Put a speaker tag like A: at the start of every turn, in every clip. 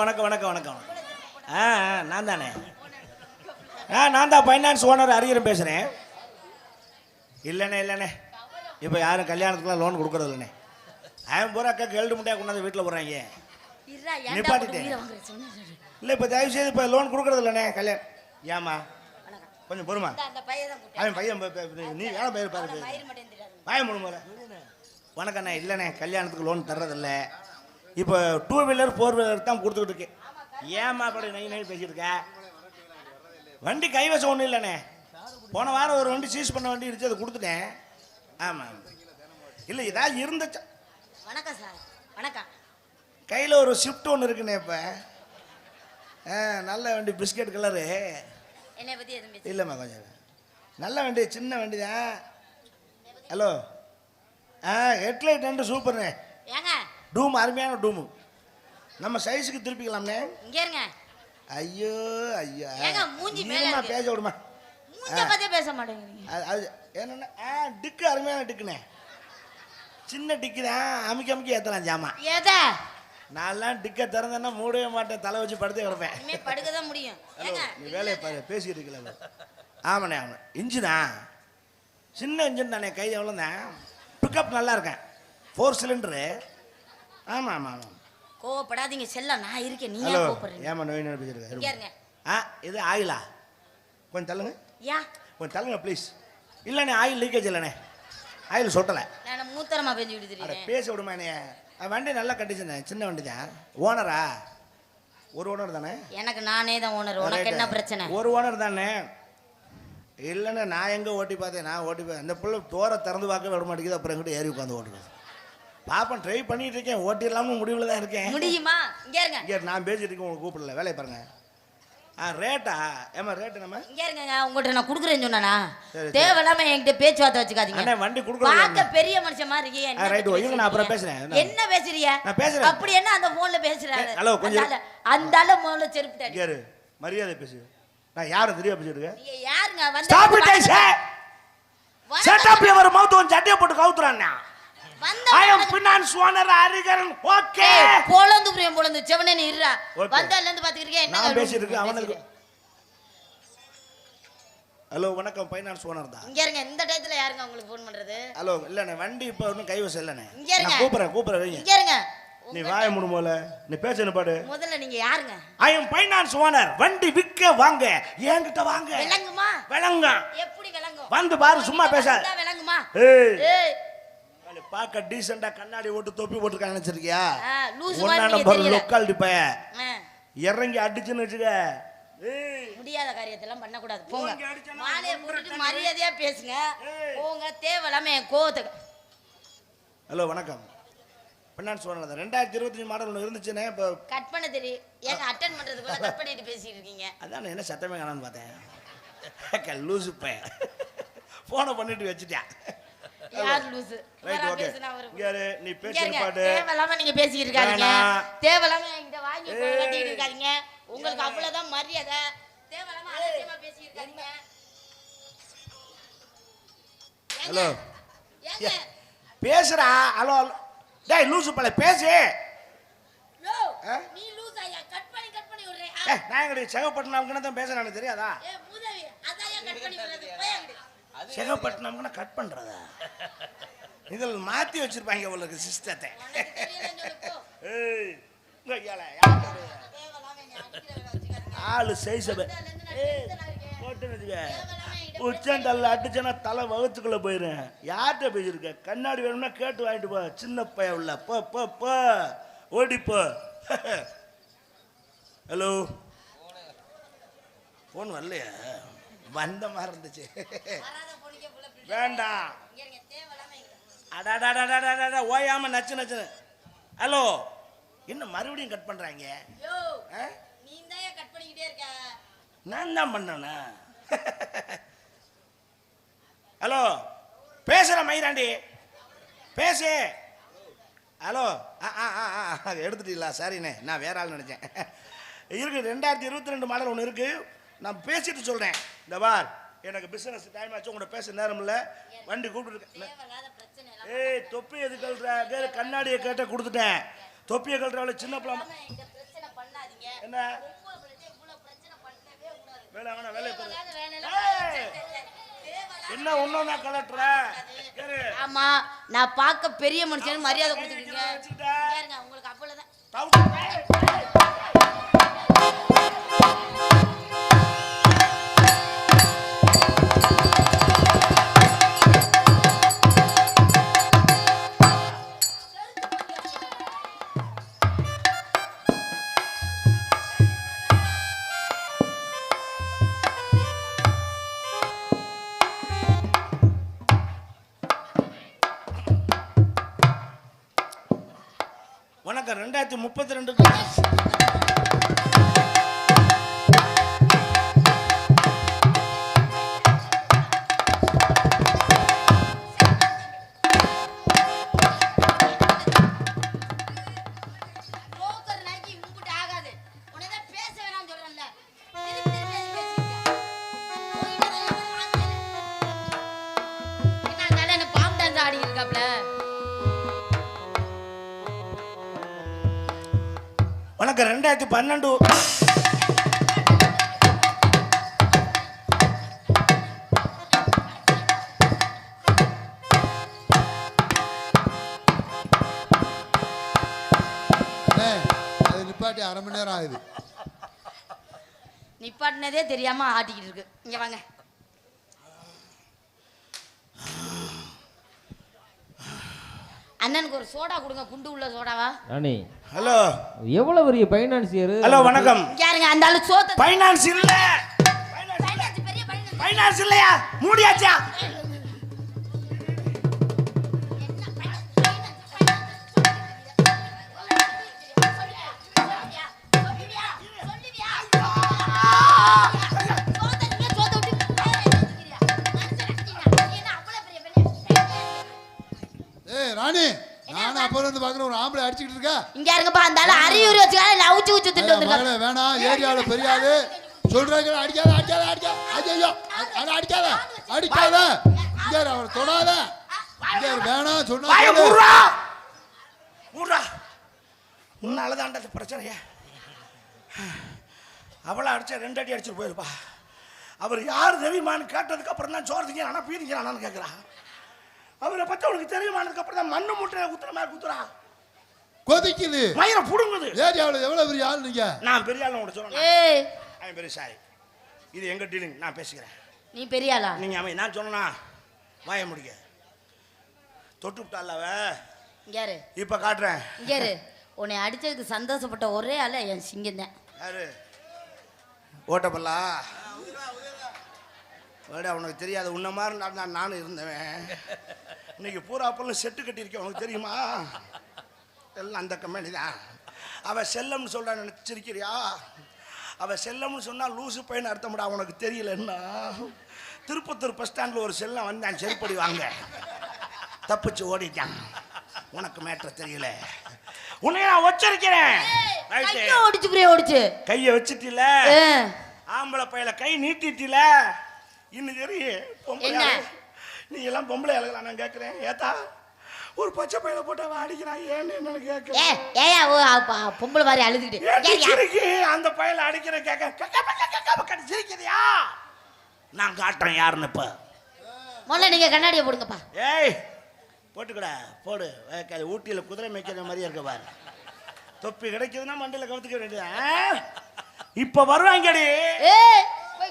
A: வணக்கம் வணக்கம் வணக்கம். வணக்கம் ஆ நான் தானே. ஆ நான் தான் ஃபைனான்ஸ் ஓனர் அரியரும் பேசுகிறேன் இல்லைண்ணே இல்லைண்ணே. இப்போ யாரும் கல்யாணத்துக்குலாம் லோன் கொடுக்குறது இல்லைண்ணே அவன் பூரா அக்கா கெல்டு முட்டையாக கொண்டாந்து வீட்டில் போடுறாங்க. நிப்பாட்டிட்டேன். இல்லை இப்போ தயவு செய்து இப்போ லோன் கொடுக்குறது இல்லைண்ணே கல்யாணம் ஏமா. கொஞ்சம் பொறுமா. அவன் பையன் நீ வேலை பயிர் பாரு. வாய முழுமுறை வணக்கண்ணே இல்லைண்ணே கல்யாணத்துக்கு லோன் தர்றதில்ல. இப்போ டூ வீலர் ஃபோர் வீலர் தான் கொடுத்துக்கிட்டு இருக்கேன் ஏமா அப்படி நை நை பேசிட்டு இருக்க? வண்டி கைவசம் ஒன்றும் இல்லைண்ணே. போன வாரம் ஒரு வண்டி சீஸ் பண்ண வண்டி இருந்துச்சு அதை கொடுத்துட்டேன். ஆமாம் இல்லை ஏதாவது இருந்துச்சு?
B: வணக்கம் சார். வணக்கம்.
A: கையில் ஒரு ஷிஃப்ட் ஒன்று இருக்குண்ணே இப்போ. ஆ நல்ல வண்டி பிஸ்கட் கலரு
B: என்னை எதுவும்
A: இல்லைம்மா கொஞ்சம் நல்ல வண்டி சின்ன வண்டி தான் ஹலோ ஆ ஹெட்லைட் ரெண்டு சூப்பர்ண்ணே
B: ஏங்க
A: டூம் அருமையான டூமு. நம்ம சைஸுக்கு
B: இங்க இருங்க.
A: ஐயோ ஐயோ.
B: ஏங்க, மூஞ்சி மேல.
A: பேச விடுமா?
B: மூஞ்ச பத்தே பேச மாட்டேங்கிறீங்க?
A: அது என்னென்ன டிக்கு அருமையான டிக்குண்ணே. சின்ன டிக்கு தான் அமுக்கி அமுக்கி ஏற்றலாம் ஜாமா.
B: எதை?
A: நான்லாம் டிக்கை திறந்தேன்னா மூடவே மாட்டேன் தலை வச்சு படுத்து கிடப்பேன்.
B: இனிமே படுக்க தான் முடியும்.
A: நீ வேலையை பாரு பேசிக்கிட்டு இருக்கல ஆமாண்ணே ஆமாம் இன்ஜினா? சின்ன இன்ஜின் தானே கை எவ்வளோ தான் பிக்கப் நல்லா இருக்கேன். ஃபோர் சிலிண்டரு ஆமாம் ஆமாம் ஆமாம்
B: கோவப்படாதீங்க செல்லம் நான் இருக்கேன். நீ
A: ஹலோ
B: கோவப்படுறீங்க?
A: ஏமா நோய்
B: இங்க இருங்க.
A: ஆ இது ஆயிலா? கொஞ்சம் தள்ளுங்க.
B: ஏன்
A: கொஞ்சம் தள்ளுங்க ப்ளீஸ் இல்லைண்ணே ஆயில் லீக்கேஜ் இல்லைண்ணே. ஆயில் சொட்டலை.
B: நான் மூத்தரமா பெஞ்சு
A: அட
B: தெரியுறேன்
A: பேச விடுமாண்ணே ஆ, வண்டி நல்லா கண்டிஷன் சின்ன வண்டி தான். ஓனரா ஒரு ஓனர் தானே?
B: எனக்கு நானே தான் ஓனர் உனக்கு என்ன பிரச்சனை?
A: ஒரு ஓனர் தானே? இல்லைண்ணே நான் எங்கே ஓட்டி பார்த்தேன்? நான் ஓட்டி பார்த்தேன். அந்த பிள்ளை தோரை திறந்து பார்க்க விட மாட்டேங்குது. அப்புறம் எங்கிட்ட ஏறி உட்காந்து ஓட்டுறது பாப்பேன் ட்ரை பண்ணிட்டு இருக்கேன். ஓட்டிடலாம்னு முடிவில் தான் இருக்கேன்.
B: முடியுமா? இங்க இருங்க.
A: இங்கே நான் பேசிட்டு இருக்கேன் உங்களுக்கு கூப்பிடல. வேலையை பாருங்க. ஆ ரேட்டா ஏமா ரேட்டு நம்ம
B: இங்க இருங்க உங்கள்கிட்ட நான் குடுக்குறேன்னு சொன்னானா. தேவையில்லாம என்கிட்ட பேச்சுவார்த்தை வச்சுக்காதீங்க.
A: அண்ணே வண்டி
B: பார்க்க
A: கொடுக்குறது
B: பெரிய மனுஷன் மாதிரி இருக்கீங்க. என்ன
A: ஆ, ரைட், நான் அப்புறம்? பேசுறேன்.
B: என்ன பேசுறீங்க?
A: நான் பேசுறேன்.
B: அப்படி என்ன அந்த போன்ல பேசுறாரு?
A: ஹலோ, கொஞ்சம்
B: அந்த ஆளு- ஆளு முதல்ல செருப்பு
A: கேரு மரியாதை பேசு. நான் யாரும் தெரியா பேசிட்டு
B: நீங்க யாருங்க? வந்து
A: stop it say. Set up your mouth ஒன் சட்டையை போட்டு கவுத்துறானே I
B: am
A: finance owner Harikaran okay
B: ஏய், பொழந்து புரியும் பொழந்து. செவனே நீ இருடா. வந்ததுல இருந்து பாத்துக்கிட்டே என்ன
A: நான் பேசிட்டு இருக்கேன் அவனுக்கு ஹலோ வணக்கம். ஃபைனான்ஸ் ஓனர் தான்.
B: இங்க இருங்க. இந்த டயத்துல யாருங்க உங்களுக்கு ஃபோன் பண்றது?
A: ஹலோ இல்லண்ணே வண்டி இப்போ ஒன்றும் கைவசம் இல்லைண்ணே
B: இங்க இருங்க.
A: நான் கூப்பிட்றேன் கூப்பிட்றேன் வைங்க.
B: இங்க இருங்க.
A: நீ வாய முடும் போல நீ பேசணும் பாடு?
B: முதல்ல நீங்க யாருங்க?
A: ஐ எம் ஃபைனான்ஸ் ஓனர் வண்டி விற்க வாங்க. என்கிட்ட வாங்க.
B: விளங்குமா?
A: விளங்க
B: எப்படி விளங்கும்?
A: வந்து பாரு சும்மா பேசாத.
B: விளங்குமா?
A: ஏய். பார்க்க டீசெண்டா கண்ணாடி ஓட்டு தொப்பி போட்டுருக்காங்க நினைச்சிருக்கியா? ஒன்னா நம்பர். லொக்காலிட்டி பைய இறங்கி அடிச்சுன்னு வச்சுக்க.
B: முடியாத காரியத்தெல்லாம் பண்ணக்கூடாது. போங்க மாலையை போட்டுட்டு மரியாதையா பேசுங்க. போங்க தேவையில்லாம என் கோவத்துக்கு
A: ஹலோ வணக்கம். ஃபைனான்ஸ் ஓனர் ரெண்டாயிரத்தி இருபத்தஞ்சு மாடல் ஒன்று இருந்துச்சுன்னே இப்போ
B: கட் பண்ண தெரியும் ஏங்க அட்டன் பண்றதுக்குள்ள கட் பண்ணிட்டு பேசிட்டு இருக்கீங்க
A: அதான் என்ன சத்தமே காணான்னு பார்த்தேன். லூசு பையன். ஃபோனை பண்ணிட்டு வச்சுட்டேன்.
B: யார் லூசு
A: ரைட் ஓகே நீ பேசுன. பாட்டு.
B: நீங்க பேசிட்டு இருக்காதீங்க. தேவையில்லாம என்கிட்ட வாங்கி. கட்டிட்டு இருக்காதீங்க. உங்களுக்கு அவ்வளவுதான் மரியாதை. அலட்சியமா இருக்காதீங்க?
A: ஹலோ? பேசுறா ஹலோ. டேய் லூசு பேசு?
B: நீ ஆயா கட் பண்ணி கட் பண்ணி விடுறேன்.
A: ஏ நான் எங்கடி செகப்பட்டினம்க்குன்னு தான் பேசுறேன் எனக்கு தெரியாதா?
B: ஏ மூதேவி அதான் ஏன் கட் பண்ணி விடுறது? போய்
A: கட் பண்றதா? இதில் மாற்றி வச்சிருப்பாங்க உங்களுக்கு சிஸ்டத்தை
B: உனக்கு
A: ஆளு சைஸ்
B: அதுல
A: உச்சந்தல்ல அடிச்சனா தலை வகுத்துக்குள்ள போயிடும் யார்கிட்ட பேசியிருக்க? கண்ணாடி வேணும்னா கேட்டு வாங்கிட்டு போ. சின்ன பையன் உள்ள. போ போ போ. ஓடி போ. ஹலோ ஃபோன் வரலையா? வந்த மாதிரி இருந்துச்சு
B: வராத பொண்ணுக்கே புள்ள பிள்ளை.
A: வேண்டாம். அடாடாடாடாடாடா ஓயாம நச்சு நச்சுன்னு. ஹலோ என்ன மறுபடியும் கட் பண்றாங்க? நான் தான் பண்ணேனா? ஹலோ பேசுற மயிராண்டி. பேசு. ஹலோ ஆ ஆ ஆ ஆ எடுத்துட்டீங்களா? சரிண்ணே நான் வேற ஆள் நினச்சேன். இருக்கு ரெண்டாயிரத்தி இருபத்தி ரெண்டு மாடல் ஒன்று இருக்கு. நான் பேசிட்டு சொல்கிறேன் இந்த பார் எனக்கு பிஸ்னஸ் டைம் ஆச்சு உங்கள்கிட்ட பேச நேரம் இல்லை. வண்டி கூப்பிட்டு
B: தேவையில்லாத பிரச்சனை எல்லாம்
A: ஏய் தொப்பி எது கழுற? கண்ணாடியை கேட்ட கொடுத்துட்டேன். தொப்பியை கழுறவளை சின்ன பிள்ளை
B: என்கிட்ட பிரச்சனை பண்ணாதீங்க.
A: என்ன? வேலை வேணா
B: வேலை.
A: என்ன ஒன்னொன்னா கலட்டுற? ஏறு.
B: ஆமா நான் பார்க்க பெரிய மனுஷன் மரியாதை கொடுத்துருக்கீங்க உங்களுக்கு அவ்வளவுதான்.
A: முப்பத்தி ரெண்டுக்கு வணக்கம். ரெண்டாயிரத்தி பன்னெண்டு.
C: அது நிப்பாட்டி அரை மணி நேரம் ஆகுது.
B: நிப்பாட்டினதே தெரியாம ஆட்டிக்கிட்டு இருக்கு. இங்க வாங்க. அண்ணனுக்கு ஒரு சோடா கொடுங்க குண்டு உள்ள சோடாவா?
D: ராணி.
A: ஹலோ.
D: எவ்வளவு பெரிய பைனான்சியர்
A: ஹலோ வணக்கம்.
B: யாருங்க? அந்த ஆளு சோத்த
A: ஃபைனான்ஸ் இல்ல.
B: Finance பெரிய.
A: ஃபைனான்ஸ் இல்லையா? மூடியாச்சா?
C: இருந்து பார்க்குறேன் ஒரு ஆம்பளை அடிச்சுக்கிட்டு இருக்கா?
B: இங்க இருங்கப்பா அந்த ஆளு அறிவுரை வச்சுக்காத இல்ல அவுச்சு உச்சு திட்டு வந்திருக்காங்க
C: மகளே வேணாம். ஏரியாவில் பெரியாது. சொல்றாங்க அடிக்காத அடிக்காத அடிக்காத. ஐயோ அதை அடிக்காத அடிக்காத. இங்க அவரை தொடாத. இங்க வேணாம் சொன்னா.
A: மூடுறா. மூடுறா. உன்னால தான் அந்த பிரச்சனையா. அவளை அடிச்சா ரெண்டு அடி அடிச்சுட்டு போயிருப்பா. அவர் யார் தெரியுமான்னு கேட்டதுக்கு அப்புறம் தான் சோறு திங்க ஆனால் பீதிக்கிறானான்னு கேட்குறா அவரை பற்றி அவனுக்கு தெரியுமானதுக்கு அப்புறம் தான் மண்ணு முட்டையை குத்துற மாதிரி குத்துறா.
C: கொதிக்குது.
A: மயிரை புடுங்குது.
C: ஏரியாவில் எவ்வளவு பெரிய ஆள் நீங்க?
A: நான் பெரிய ஆள் உனக்கு சொல்லணும்
B: ஏய்.
A: அவன் பெரிய சாரி இது எங்க டீலிங் நான் பேசிக்கிறேன்.
B: நீ பெரிய ஆளா?
A: நீங்க அவன் நான் சொன்னா வாய முடிக்க தொட்டு விட்டால அவ
B: இங்க யாரு?
A: இப்ப காட்டுறேன்.
B: யாரு? உன்னை அடிச்சதுக்கு சந்தோஷப்பட்ட ஒரே ஆளு என் சிங்கம் தான்.
A: யாரு? ஓட்டப்பல்லா? வேடா உனக்கு தெரியாது. உன்ன மாதிரி நான் தான் நானும் இருந்தவன். இன்னைக்கு பூரா பொருள் செட்டு கட்டியிருக்கேன். உனக்கு தெரியுமா? எல்லாம் அந்த கம்பெனி தான். அவ செல்லம்னு சொல்ற நினைச்சிருக்கிறியா? அவ செல்லம்னு சொன்னா லூசு பையன் அர்த்தம்டா உனக்கு தெரியலன்னா திருப்பத்தூர் பஸ் ஸ்டாண்டில் ஒரு செல்லம் வந்தான் செருப்படி வாங்க. தப்பிச்சு ஓடிட்டான். உனக்கு மேட்ரு தெரியல. உன்னை நான் வச்சிருக்கிறேன்.
B: கையை ஓடிச்சு
A: வச்சிட்டில? ஆம்பளை பையல கை நீட்டிட்டில? இன்னும் தெரியும் பொம்பளை. நீ எல்லாம் பொம்பளை ஆளுங்களா நான் கேட்குறேன் ஏத்தா ஒரு பச்சை பையல போட்டு அவன் அடிக்கிறான். ஏன்னு என்னன்னு
B: ஏ
A: கேட்குறேன்
B: ஏயா ஓ பொம்பளை மாதிரி அழுதுகிட்டு.
A: அந்த பையல அடிக்கிற கேட்க கக்க கக்க கக்க சிரிக்கிறியா? நான் காட்டுறேன் யாருன்னு இப்ப.
B: முதல்ல நீங்க கண்ணாடியை போடுங்கப்பா.
A: ஏய் போட்டுக்கடா போடு. ஊட்டியில் குதிரை மேய்க்கிற மாதிரியே இருக்க பாரு. தொப்பி கிடைக்குதுன்னா மண்டையில் கவுத்துக்க வேண்டியது இப்போ வருவாங்கடி.
B: ஏ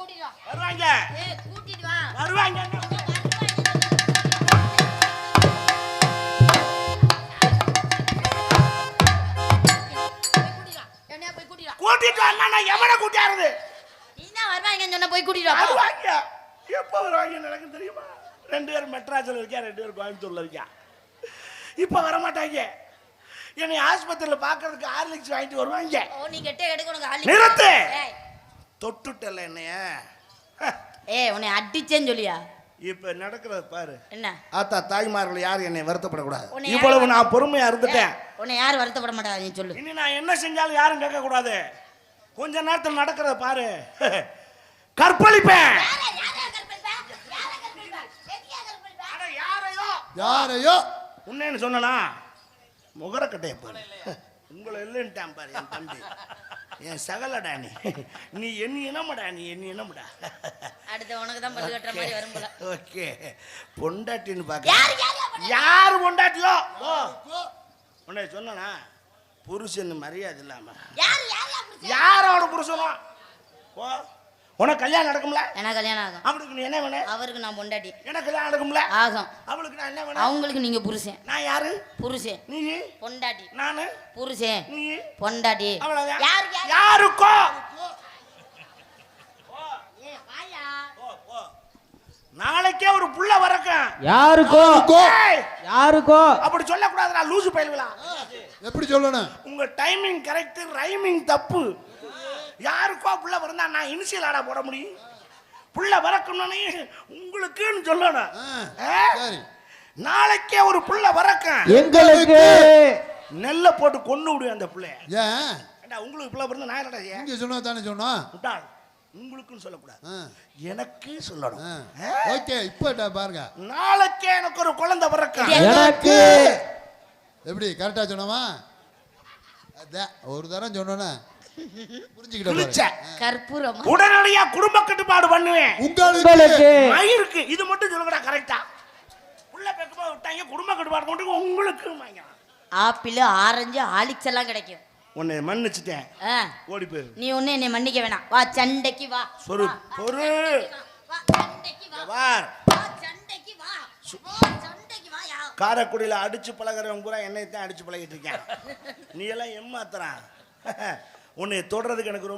B: கூட்டிட்டு வா.
A: வருவாங்க.
B: ஏ கூட்டிட்டு வா.
A: வருவாங்க.
B: கூட்டிட்டு வா.
A: நான் எவனை கூட்டியாருது
B: நீ தான் வருவாங்கன்னு சொன்னா போய் கூட்டிட்டு வா போ.
A: வருவாங்க. எப்போ வருவாங்க எனக்கு தெரியுமா? ரெண்டு பேரும் மெட்ராஸில் இருக்கா ரெண்டு பேரும் கோயம்புத்தூர்ல இருக்கா இப்போ வர மாட்டாங்க என்னை ஆஸ்பத்திரியில் பார்க்கறதுக்கு ஹார்லிக்ஸ் வாங்கிட்டு வருவாங்க.
B: ஓ நீ கெட்ட ஆளு
A: நிறுத்து. தொட்டுட்டல என்னைய.
B: ஏய் உன்னை அடிச்சேன்னு சொல்லியா?
A: இப்போ நடக்கிறது பாரு.
B: என்ன?
A: ஆத்தா தாய்மார்கள் யாரும் என்னை வருத்தப்படக்கூடாது. இவ்வளவு நான் பொறுமையா இருந்துட்டேன்.
B: உன்னை யாரும் வருத்தப்பட மாட்டாங்க நீ சொல்லு.
A: இனி நான் என்ன செஞ்சாலும் யாரும் கேட்கக்கூடாது. கொஞ்ச நேரத்தில் நடக்கிறத பாரு. கற்பழிப்பேன். அட, யாரையோ?
C: யாரையோ?
A: உன்னைன்னு சொன்னனா? முகரக்கட்டைய பாரு. உங்களை இல்லைன்ட்டான் பாரு என் தம்பி. என் சகலடா நீ? நீ என்ன இனமடா நீ என்ன இனமடா?
B: அடுத்து உனக்கு தான் பல்லு கட்டுற மாதிரி வரும் போல.
A: ஓகே பொண்டாட்டின்னு பார்க்க
B: யாரு யாரு அப்ப-
A: யாரு பொண்டாட்டியோ? ஓ உன்னை சொன்னனா புருஷன் மரியாதை இல்லாம.
B: யாரு யாரு அப்படி
A: யாரோட புருஷனோ ஓ உனக்கு கல்யாணம் நடக்கும்ல?
B: எனக்கு கல்யாணம் ஆகும்.
A: அவளுக்கு நீ என்ன வேணும்
B: அவருக்கு நான் பொண்டாட்டி.
A: எனக்கு கல்யாணம் நடக்கும்ல?
B: ஆகும்.
A: அவளுக்கு நான் என்ன வேணும்
B: அவங்களுக்கு நீங்க புருஷன்.
A: நான் யாரு?
B: புருஷன்.
A: நீ?
B: பொண்டாட்டி.
A: நானு?
B: புருஷன்.
A: நீ?
B: பொண்டாட்டி.
A: அவ்வளவுதான்.
B: யாரு யாரு?
A: யாருக்கோ?
B: வாயா.
A: நாளைக்கே ஒரு புள்ள வரக்கும்
D: யாருக்கோ? யாருக்கோ?
A: அப்படி சொல்லக்கூடாதுடா லூசு பயில்களா
C: எப்படி சொல்லணும்?
A: உங்க டைமிங் கரெக்ட் ரைமிங் தப்பு. யாருக்கோ புள்ள பிறந்தா நான் இனிஷியல் ஆடா போட முடியும். புள்ள பிறக்கணும்னே உங்களுக்குன்னு சொல்லணும்.
C: ஆ,
A: ஆ?
C: சரி.
A: நாளைக்கே ஒரு புள்ள வரக்கும்
D: எங்களுக்கு
A: நெல்லை போட்டு கொண்டு விடு அந்த பிள்ளைய உங்களுக்கு பிள்ளை பிறந்தா நான் என்னடா
C: சொன்னா தானே சொன்னோம்.
A: முட்டாள் உங்களுக்குன்னு சொல்லக்கூடாது.
C: ஆ,
A: எனக்கு சொல்லணும்?
C: ஓகே இப்போ ட- பாருங்க.
A: நாளைக்கே எனக்கு ஒரு குழந்தை பிறக்கும்.
D: எனக்கு
C: எப்படி கரெக்டா சொன்னோமா? அதான் ஒரு தரம் சொன்னோன்னே.
B: கற்பூரம்?
A: உடனடியா குடும்ப கட்டுப்பாடு பண்ணுவேன்.
C: உங்களுக்கு.
A: மயிருக்கு இது மட்டும் சொல்லுங்கடா கரெக்டா உள்ள பெக்கமா விட்டாங்க குடும்ப கட்டுப்பாடு கொண்டு உங்களுக்கு
B: ஆப்பிள் ஆரஞ்சு ஆலிக்ஸ் எல்லாம் கிடைக்கும்.
A: உன்னை மன்னிச்சிட்டேன்.
B: ஆ,
A: ஓடி போயிரு.
B: நீ ஒண்ணு என்னை மன்னிக்க வேணாம். வா சண்டைக்கு வா.
A: சொரு பொறு.
B: வா, சண்டைக்கு வா.
A: வார்
B: வா, சண்டைக்கு வா. வா, சண்டைக்கு வா யா.
A: காரைக்குடியில அடிச்சு பழகிறவன் பூரா என்னை தான் அடிச்சு பழகிட்டு இருக்கேன். நீ எல்லாம் ஏமாத்துறான். உன்னை தொடுறதுக்கு எனக்கு ரொம்ப